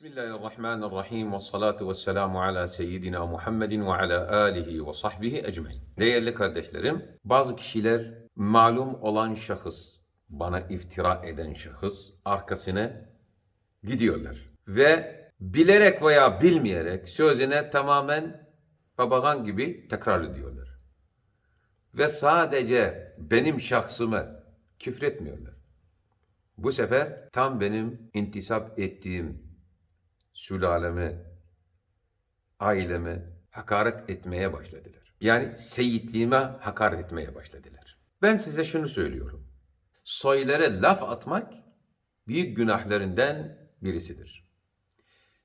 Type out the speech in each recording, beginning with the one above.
Bismillahirrahmanirrahim ve salatu ve selamu ala seyyidina Muhammedin ve ala alihi ve sahbihi ecmain. Değerli kardeşlerim, bazı kişiler malum olan şahıs, bana iftira eden şahıs arkasına gidiyorlar. Ve bilerek veya bilmeyerek sözüne tamamen babagan gibi tekrar ediyorlar. Ve sadece benim şahsımı küfretmiyorlar. Bu sefer tam benim intisap ettiğim sülaleme, aileme hakaret etmeye başladılar. Yani seyitliğime hakaret etmeye başladılar. Ben size şunu söylüyorum. Soylara laf atmak büyük günahlarından birisidir.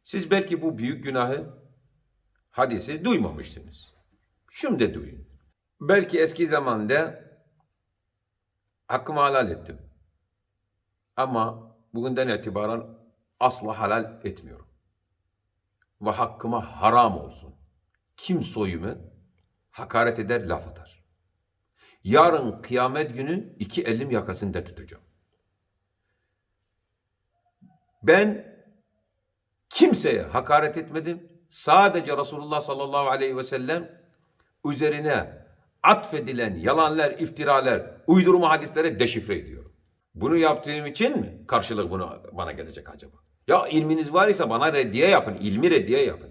Siz belki bu büyük günahı, hadisi duymamışsınız. Şimdi duyun. Belki eski zamanda hakkımı helal ettim. Ama bugünden itibaren asla helal etmiyorum. Ve hakkıma haram olsun. Kim soyumu hakaret eder, laf atar. Yarın kıyamet günü iki elim yakasında tutacağım. Ben kimseye hakaret etmedim. Sadece Resulullah sallallahu aleyhi ve sellem üzerine atfedilen yalanlar, iftiralar, uydurma hadislere deşifre ediyorum. Bunu yaptığım için mi karşılık bunu bana gelecek acaba? Ya ilminiz var ise bana reddiye yapın, ilmi reddiye yapın.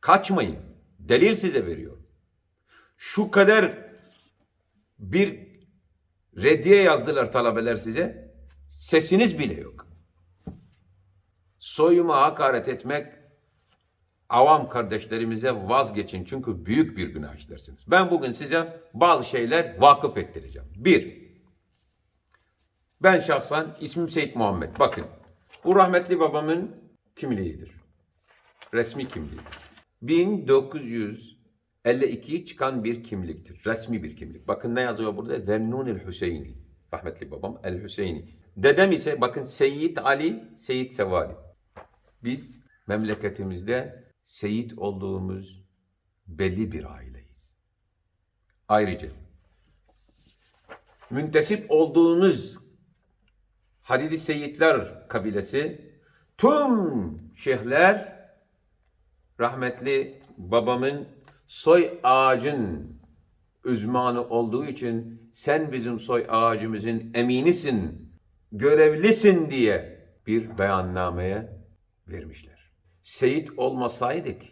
Kaçmayın. Delil size veriyorum. Şu kadar bir reddiye yazdılar talebeler size. Sesiniz bile yok. Soyuma hakaret etmek avam kardeşlerimize vazgeçin. Çünkü büyük bir günah işlersiniz. Ben bugün size bazı şeyler vakıf ettireceğim. Bir, ben şahsen ismim Seyit Muhammed. Bakın bu rahmetli babamın kimliğidir. Resmi kimliğidir. 1952 çıkan bir kimliktir. Resmi bir kimlik. Bakın ne yazıyor burada? Zennun el Hüseyini. Rahmetli babam el Hüseyini. Dedem ise bakın Seyyid Ali, Seyyid Sevali. Biz memleketimizde Seyit olduğumuz belli bir aileyiz. Ayrıca müntesip olduğunuz Hadidi Seyitler kabilesi tüm şeyhler rahmetli babamın soy ağacın uzmanı olduğu için sen bizim soy ağacımızın eminisin, görevlisin diye bir beyannameye vermişler. Seyit olmasaydık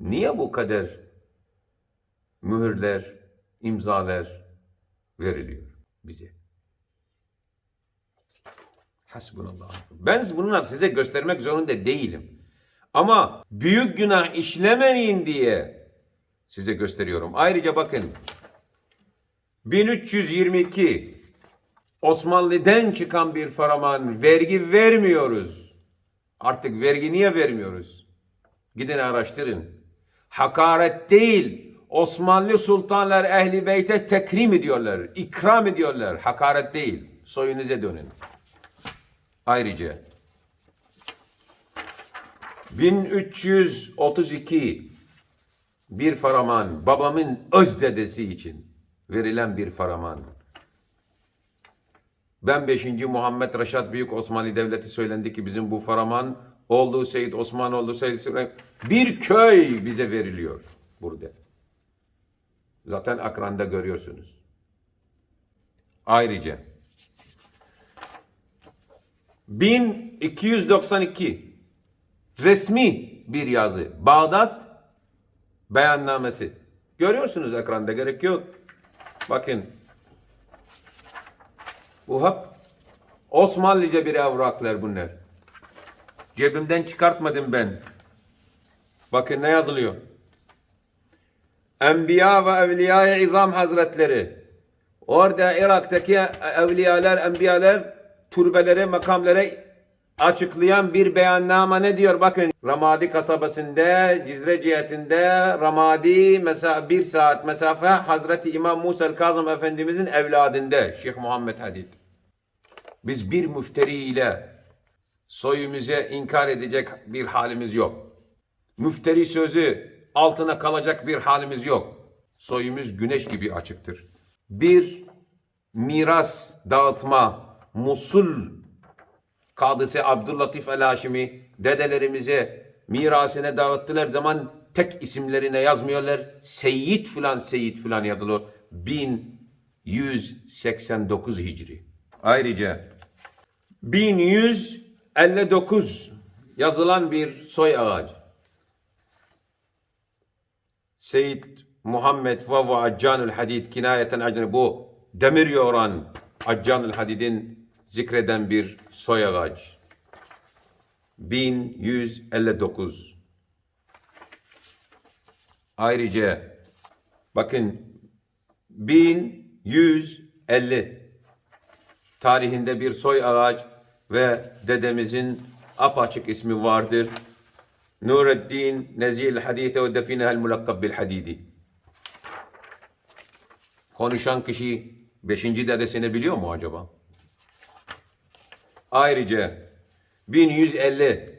niye bu kadar mühürler, imzalar veriliyor bize? Hasbunallah. Ben bunları size göstermek zorunda değilim. Ama büyük günah işlemeyin diye size gösteriyorum. Ayrıca bakın 1322 Osmanlı'dan çıkan bir faraman vergi vermiyoruz. Artık vergi niye vermiyoruz? Gidin araştırın. Hakaret değil. Osmanlı sultanlar ehli beyte tekrim ediyorlar. ikram ediyorlar. Hakaret değil. Soyunuza dönün. Ayrıca 1332 bir faraman babamın öz dedesi için verilen bir faraman. Ben 5. Muhammed Reşat Büyük Osmanlı Devleti söylendi ki bizim bu faraman olduğu Seyyid Osman olduğu Seyyid Süleyman bir köy bize veriliyor burada. Zaten akranda görüyorsunuz. Ayrıca 1292 resmi bir yazı. Bağdat beyannamesi. Görüyorsunuz ekranda gerek yok. Bakın. Bu hep Osmanlıca bir evraklar bunlar. Cebimden çıkartmadım ben. Bakın ne yazılıyor. Enbiya ve Evliya-i İzam Hazretleri. Orada Irak'taki evliyalar, enbiyalar türbelere, makamlara açıklayan bir beyanname ne diyor? Bakın Ramadi kasabasında, Cizre cihetinde Ramadi mesela bir saat mesafe Hazreti İmam Musa Kazım Efendimizin evladında Şeyh Muhammed Hadid. Biz bir müfteri ile soyumuza inkar edecek bir halimiz yok. Müfteri sözü altına kalacak bir halimiz yok. Soyumuz güneş gibi açıktır. Bir miras dağıtma Musul Kadısı Abdüllatif el Haşimi dedelerimize mirasine dağıttılar zaman tek isimlerine yazmıyorlar. Seyyid filan Seyyid filan yazılıyor. 1189 Hicri. Ayrıca 1159 yazılan bir soy ağacı. Seyyid Muhammed Vava Accanül Hadid kinayeten acını bu demir yoğuran Accanül Hadid'in zikreden bir soy ağacı. 1159 Ayrıca bakın 1150 tarihinde bir soy ağaç ve dedemizin apaçık ismi vardır. Nureddin Nezil Hadite ve Definehel Mulakkab bil Hadidi. Konuşan kişi 5. dedesini biliyor mu acaba? Ayrıca 1150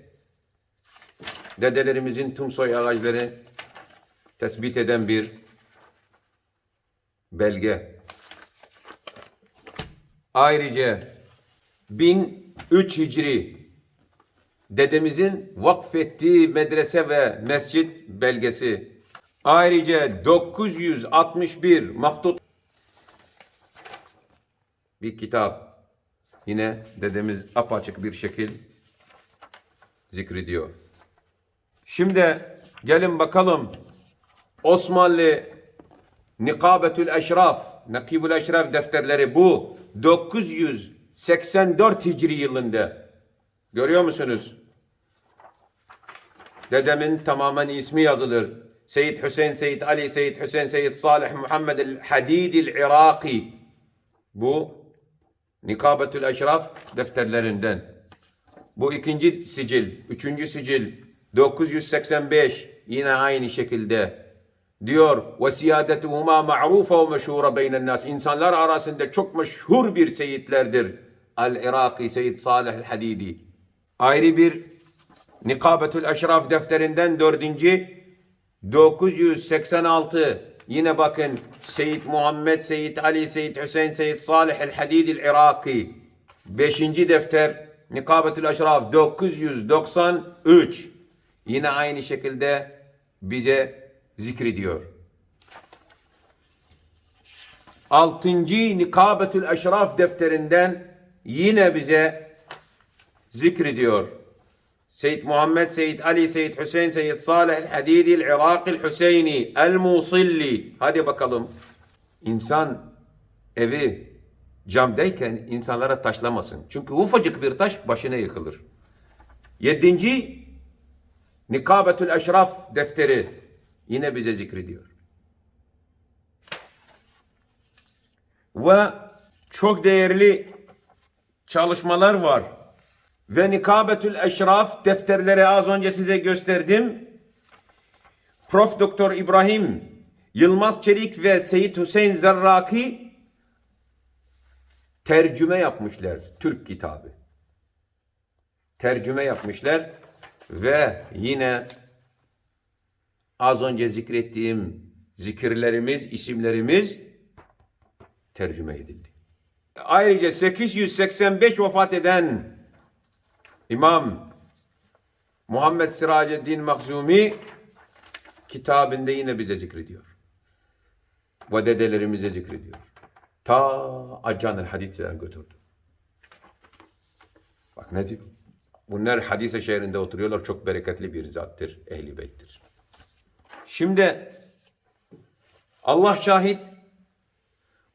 dedelerimizin tüm soy ağaçları tespit eden bir belge. Ayrıca 1003 Hicri dedemizin vakfettiği medrese ve mescit belgesi. Ayrıca 961 maktut bir kitap. Yine dedemiz apaçık bir şekil zikrediyor. Şimdi gelin bakalım Osmanlı Nikabetül Eşraf, Nakibül Eşraf defterleri bu 984 Hicri yılında. Görüyor musunuz? Dedemin tamamen ismi yazılır. Seyyid Hüseyin, Seyyid Ali, Seyyid Hüseyin, Seyyid Salih Muhammed el-Hadid el-Iraki. Bu Nikabetül Eşraf defterlerinden. Bu ikinci sicil, üçüncü sicil 985 yine aynı şekilde diyor ve siyadetuhuma ma'rufa ve meşhura beynen nas. İnsanlar arasında çok meşhur bir seyitlerdir. El-Iraki Seyyid Salih el-Hadidi. Ayrı bir Nikabetül Eşraf defterinden dördüncü 986 yine bakın Seyyid Muhammed, Seyyid Ali, Seyyid Hüseyin, Seyyid Salih el-Hadid el-Iraki. Beşinci defter Nikabetül Eşraf 993. Yine aynı şekilde bize zikrediyor. Altıncı Nikabetül Eşraf defterinden yine bize zikrediyor. Seyyid Muhammed, Seyyid Ali, Seyyid Hüseyin, Seyyid Salih el-Hadidi, el-Iraqi, el-Hüseyni, el-Musilli. Hadi bakalım. İnsan evi camdayken insanlara taşlamasın. Çünkü ufacık bir taş başına yıkılır. Yedinci Nikabetül Eşraf defteri yine bize zikrediyor. Ve çok değerli çalışmalar var. Ve Nikabetül Eşraf defterleri az önce size gösterdim. Prof. Doktor İbrahim Yılmaz Çelik ve Seyit Hüseyin Zerraki tercüme yapmışlar Türk kitabı. Tercüme yapmışlar ve yine az önce zikrettiğim zikirlerimiz, isimlerimiz tercüme edildi. Ayrıca 885 vefat eden İmam Muhammed Siraceddin Mahzumi kitabında yine bize zikrediyor. Ve dedelerimize zikrediyor. Ta Accan el Hadis'den götürdü. Bak ne diyor? Bunlar hadise şehrinde oturuyorlar. Çok bereketli bir zattır. Ehli beyttir. Şimdi Allah şahit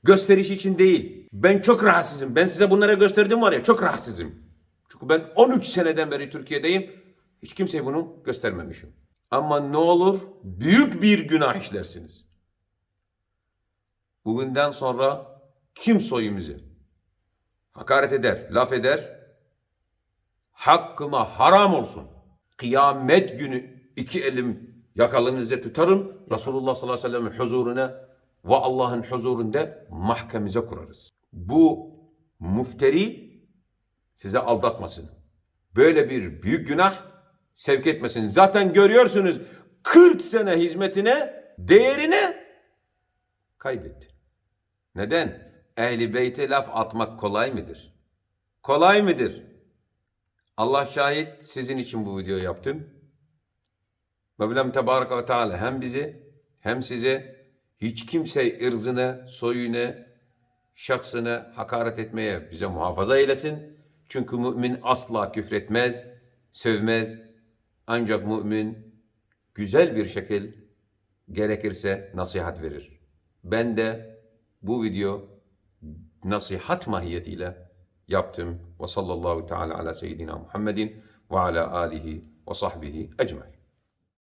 gösteriş için değil. Ben çok rahatsızım. Ben size bunlara gösterdim var ya çok rahatsızım. Ben 13 seneden beri Türkiye'deyim. Hiç kimseye bunu göstermemişim. Ama ne olur büyük bir günah işlersiniz. Bugünden sonra kim soyumuzu hakaret eder, laf eder, hakkıma haram olsun. Kıyamet günü iki elim yakalınızı tutarım. Resulullah sallallahu aleyhi ve sellem huzuruna ve Allah'ın huzurunda mahkemize kurarız. Bu mufteri size aldatmasın. Böyle bir büyük günah sevk etmesin. Zaten görüyorsunuz 40 sene hizmetine değerini kaybetti. Neden? Ehli beyte laf atmak kolay mıdır? Kolay mıdır? Allah şahit sizin için bu videoyu yaptım. Mevlam Tebaraka ve Teala hem bizi hem size hiç kimse ırzını, soyunu, şahsını hakaret etmeye bize muhafaza eylesin. Çünkü mümin asla küfretmez, sövmez. Ancak mümin güzel bir şekil gerekirse nasihat verir. Ben de bu video nasihat mahiyetiyle yaptım. Ve sallallahu teala ala seyyidina Muhammedin ve ala alihi ve sahbihi ecmain.